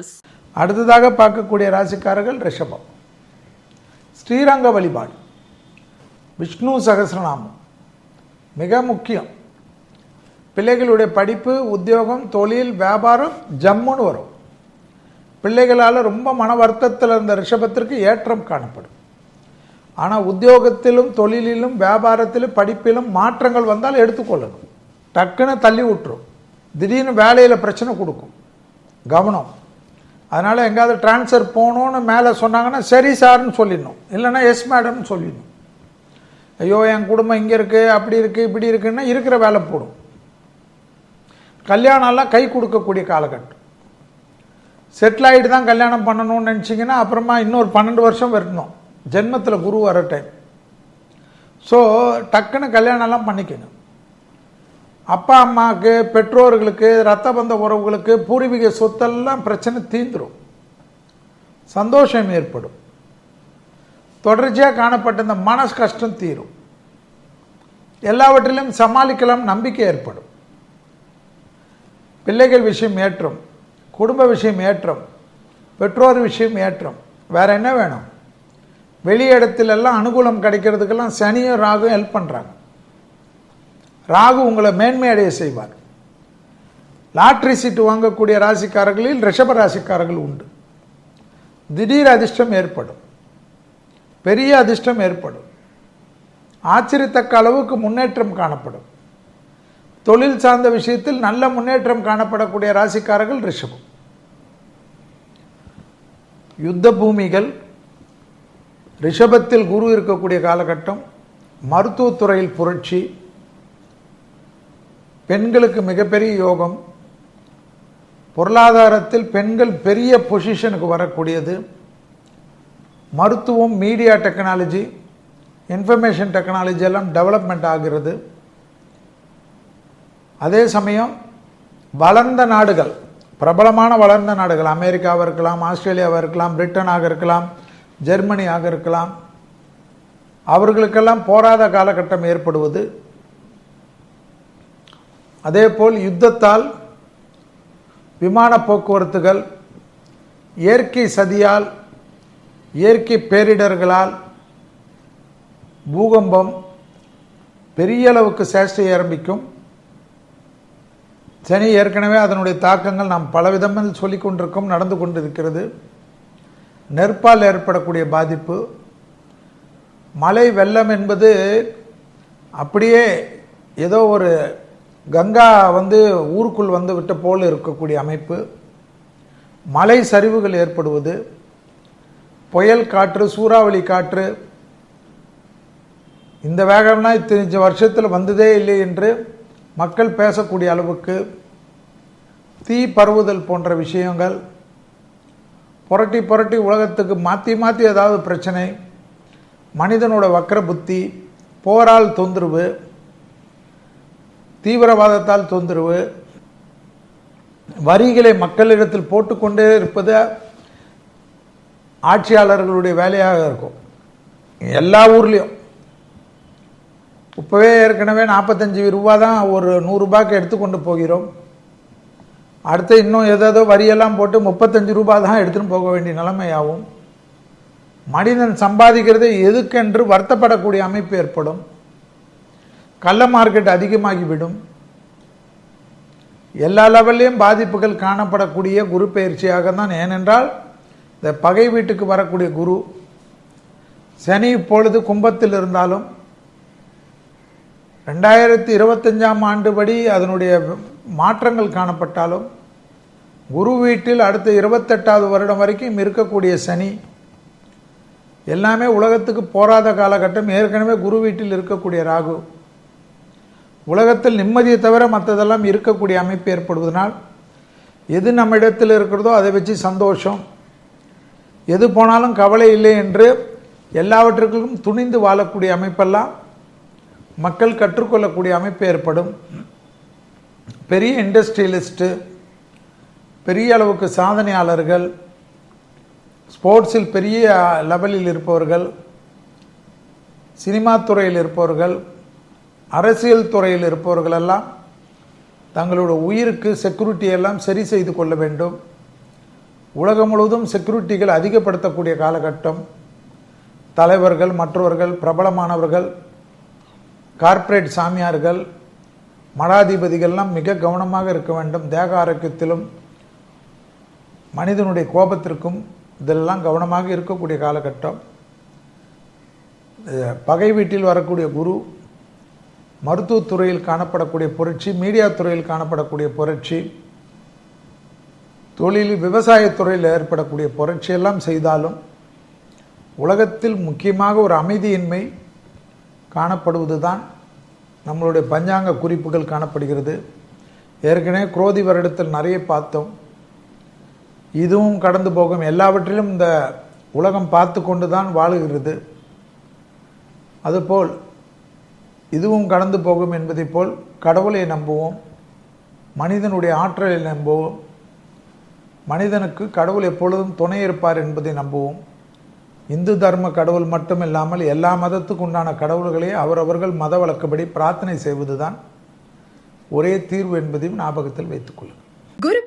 customers. அடுத்ததாக பார்க்கக்கூடிய ராசிக்காரர்கள் ரிஷபம். ஸ்ரீரங்க வழிபாடு. விஷ்ணு சகசிரநாமம். மிக முக்கியம். பிள்ளைகளுடைய படிப்பு உத்தியோகம் தொழில் வியாபாரம் ஜம்முன்னு வரும். பிள்ளைகளால் ரொம்ப மன வருத்தத்தில் இருந்த ரிஷபத்திற்கு ஏற்றம் காணப்படும். ஆனால் உத்தியோகத்திலும் தொழிலிலும் வியாபாரத்திலும் படிப்பிலும் மாற்றங்கள் வந்தால் எடுத்துக்கொள்ளணும். டக்குன்னு தள்ளி விட்டுரும். திடீர்னு வேலையில் பிரச்சனை கொடுக்கும். கவனம். அதனால் எங்கேயாவது ட்ரான்ஸ்ஃபர் போகணுன்னு மேலே சொன்னாங்கன்னா சரி சார்னு சொல்லிடணும். இல்லைன்னா எஸ் மேடம்னு சொல்லிடணும். ஐயோ என் குடும்பம் இங்கே இருக்குது அப்படி இருக்குது இப்படி இருக்குன்னா இருக்கிற வேலை போடும். கல்யாணம்லாம் கை கொடுக்கக்கூடிய காலகட்டம். செட்டில் ஆகிட்டு தான் கல்யாணம் பண்ணணும்னு நினச்சிங்கன்னா அப்புறமா இன்னொரு பன்னெண்டு வருஷம் வரணும் ஜென்மத்தில் குரு வர டைம் ஸோ டக்குன்னு கல்யாணம்லாம் பண்ணிக்கணும். அப்பா அம்மாவுக்கு பெற்றோர்களுக்கு ரத்த பந்த உறவுகளுக்கு பூர்வீக சொத்தெல்லாம் பிரச்சனை தீந்துடும் சந்தோஷம் ஏற்படும். தொடர்ச்சியாக காணப்பட்ட இந்த மனசு கஷ்டம் தீரும். எல்லாவற்றிலும் சமாளிக்கலாம் நம்பிக்கை ஏற்படும். பிள்ளைகள் விஷயம் ஏற்றம் குடும்ப விஷயம் ஏற்றம் பெற்றோர் விஷயம் ஏற்றம் வேற என்ன வேணும்? வெளி இடத்துலெல்லாம் அனுகூலம் கிடைக்கிறதுக்கெல்லாம் சனியும் ராகும் ஹெல்ப் பண்ணுறாங்க ராகு உங்களை மேன்மையடைய செய்வார். லாட்ரி சீட்டு வாங்கக்கூடிய ராசிக்காரர்களில் ரிஷப ராசிக்காரர்கள் உண்டு. திடீர் அதிர்ஷ்டம் ஏற்படும். பெரிய அதிர்ஷ்டம் ஏற்படும். ஆச்சரியத்தக்க அளவுக்கு முன்னேற்றம் காணப்படும். தொழில் சார்ந்த விஷயத்தில் நல்ல முன்னேற்றம் காணப்படக்கூடிய ராசிக்காரர்கள் ரிஷபம். யுத்த பூமிகள் ரிஷபத்தில் குரு இருக்கக்கூடிய காலகட்டம் மருத்துவத்துறையில் புரட்சி பெண்களுக்கு மிகப்பெரிய யோகம். பொருளாதாரத்தில் பெண்கள் பெரிய பொசிஷனுக்கு வரக்கூடியது. மருத்துவம் மீடியா டெக்னாலஜி இன்ஃபர்மேஷன் டெக்னாலஜி எல்லாம் டெவலப்மெண்ட் ஆகிறது. அதே சமயம் வளர்ந்த நாடுகள் பிரபலமான வளர்ந்த நாடுகள் அமெரிக்காவாக இருக்கலாம் ஆஸ்திரேலியாவாக இருக்கலாம் பிரிட்டனாக இருக்கலாம் ஜெர்மனியாக இருக்கலாம். அவர்களுக்கெல்லாம் போராத காலகட்டம் ஏற்படுவது. அதேபோல் யுத்தத்தால் விமான போக்குவரத்துகள் இயற்கை சதியால் இயற்கை பேரிடர்களால் பூகம்பம் பெரிய அளவுக்கு சேஷ்டை ஆரம்பிக்கும். சனி ஏற்கனவே அதனுடைய தாக்கங்கள் நாம் பலவிதமாக சொல்லி கொண்டிருக்கோம் நடந்து கொண்டிருக்கிறது. நெற்பால் ஏற்படக்கூடிய பாதிப்பு. மழை வெள்ளம் என்பது அப்படியே ஏதோ ஒரு கங்கா வந்து ஊருக்குள் வந்து விட்ட போல் இருக்கக்கூடிய அமைப்பு மலை சரிவுகள் ஏற்படுவது புயல் காற்று சூறாவளி காற்று இந்த வேகம்னா இத்தனை வருஷத்தில் வந்ததே இல்லை என்று மக்கள் பேசக்கூடிய அளவுக்கு தீ பரவுதல் போன்ற விஷயங்கள் புரட்டி புரட்டி உலகத்துக்கு மாற்றி மாற்றி ஏதாவது பிரச்சனை மனிதனோட வக்கர புத்தி போரால் தொந்தரவு தீவிரவாதத்தால் தொந்தரவு வரிகளை மக்களிடத்தில் போட்டுக்கொண்டே இருப்பது ஆட்சியாளர்களுடைய வேலையாக இருக்கும். எல்லா ஊர்லேயும். இப்போவே ஏற்கனவே நாற்பத்தஞ்சு ரூபா தான் ஒரு நூறுரூபாய்க்கு எடுத்துக்கொண்டு போகிறோம். அடுத்து இன்னும் ஏதேதோ வரியெல்லாம் போட்டு முப்பத்தஞ்சு ரூபா தான் எடுத்துன்னு போக வேண்டிய நிலைமையாகும். மனிதன் சம்பாதிக்கிறது எதுக்கென்று வருத்தப்படக்கூடிய அமைப்பு ஏற்படும். கள்ள மார்க்கெட் அதிகமாகிவிடும். எல்லா லெவல்லையும் பாதிப்புகள் காணப்படக்கூடிய குரு பயிற்சியாக தான் ஏனென்றால் இந்த பகை வீட்டுக்கு வரக்கூடிய குரு சனி இப்பொழுது கும்பத்தில் இருந்தாலும் ரெண்டாயிரத்தி இருபத்தஞ்சாம் ஆண்டு படி அதனுடைய மாற்றங்கள் காணப்பட்டாலும் குரு வீட்டில் அடுத்த இருபத்தெட்டாவது வருடம் வரைக்கும் இருக்கக்கூடிய சனி எல்லாமே உலகத்துக்கு போராத காலகட்டம். ஏற்கனவே குரு வீட்டில் இருக்கக்கூடிய ராகு. உலகத்தில் நிம்மதியை தவிர மற்றதெல்லாம் இருக்கக்கூடிய அமைப்பு ஏற்படுவதனால் எது நம்ம இடத்தில் இருக்கிறதோ அதை வச்சு சந்தோஷம். எது போனாலும் கவலை இல்லை என்று எல்லாவற்றுக்கும் துணிந்து வாழக்கூடிய அமைப்பெல்லாம் மக்கள் கற்றுக்கொள்ளக்கூடிய அமைப்பு ஏற்படும். பெரிய இண்டஸ்ட்ரியலிஸ்ட்டு பெரிய அளவுக்கு சாதனையாளர்கள் ஸ்போர்ட்ஸில் பெரிய லெவலில் இருப்பவர்கள் சினிமா துறையில் இருப்பவர்கள் அரசியல் துறையில் இருப்பவர்கள் எல்லாம் தங்களோட உயிருக்கு செக்யூரிட்டி எல்லாம் சரி செய்து கொள்ள வேண்டும். உலகம் முழுவதும் செக்யூரிட்டிகள் அதிகப்படுத்தக்கூடிய காலகட்டம். தலைவர்கள் மற்றவர்கள் பிரபலமானவர்கள் கார்ப்பரேட் சாமியார்கள் மடாதிபதிகள்லாம் மிக கவனமாக இருக்க வேண்டும். தேக ஆரோக்கியத்திலும் மனிதனுடைய கோபத்திற்கும் இதெல்லாம் கவனமாக இருக்கக்கூடிய காலகட்டம். பகை வீட்டில் வரக்கூடிய குரு மருத்துவத்துறையில் காணப்படக்கூடிய புரட்சி மீடியா துறையில் காணப்படக்கூடிய புரட்சி தொழில் விவசாயத்துறையில் ஏற்படக்கூடிய புரட்சி எல்லாம் செய்தாலும் உலகத்தில் முக்கியமாக ஒரு அமைதியின்மை காணப்படுவதுதான் நம்மளுடைய பஞ்சாங்க குறிப்புகள் காணப்படுகிறது. ஏற்கனவே குரோதி வருடத்தில் நிறைய பார்த்தோம். இதுவும் கடந்து போகும். எல்லாவற்றிலும் இந்த உலகம் பார்த்து கொண்டு தான் வாழுகிறது. அதுபோல் இதுவும் கடந்து போகும் என்பதைப் போல் கடவுளை நம்புவோம் மனிதனுடைய ஆற்றலை நம்புவோம் மனிதனுக்கு கடவுள் எப்பொழுதும் துணை இருப்பார் என்பதை நம்புவோம். இந்து தர்ம கடவுள் மட்டும் இல்லாமல் எல்லா மதத்துக்கு உண்டான கடவுள்களே அவரவர்கள் மத வழக்கப்படி பிரார்த்தனை செய்வதுதான் ஒரே தீர்வு என்பதையும் ஞாபகத்தில் வைத்துக்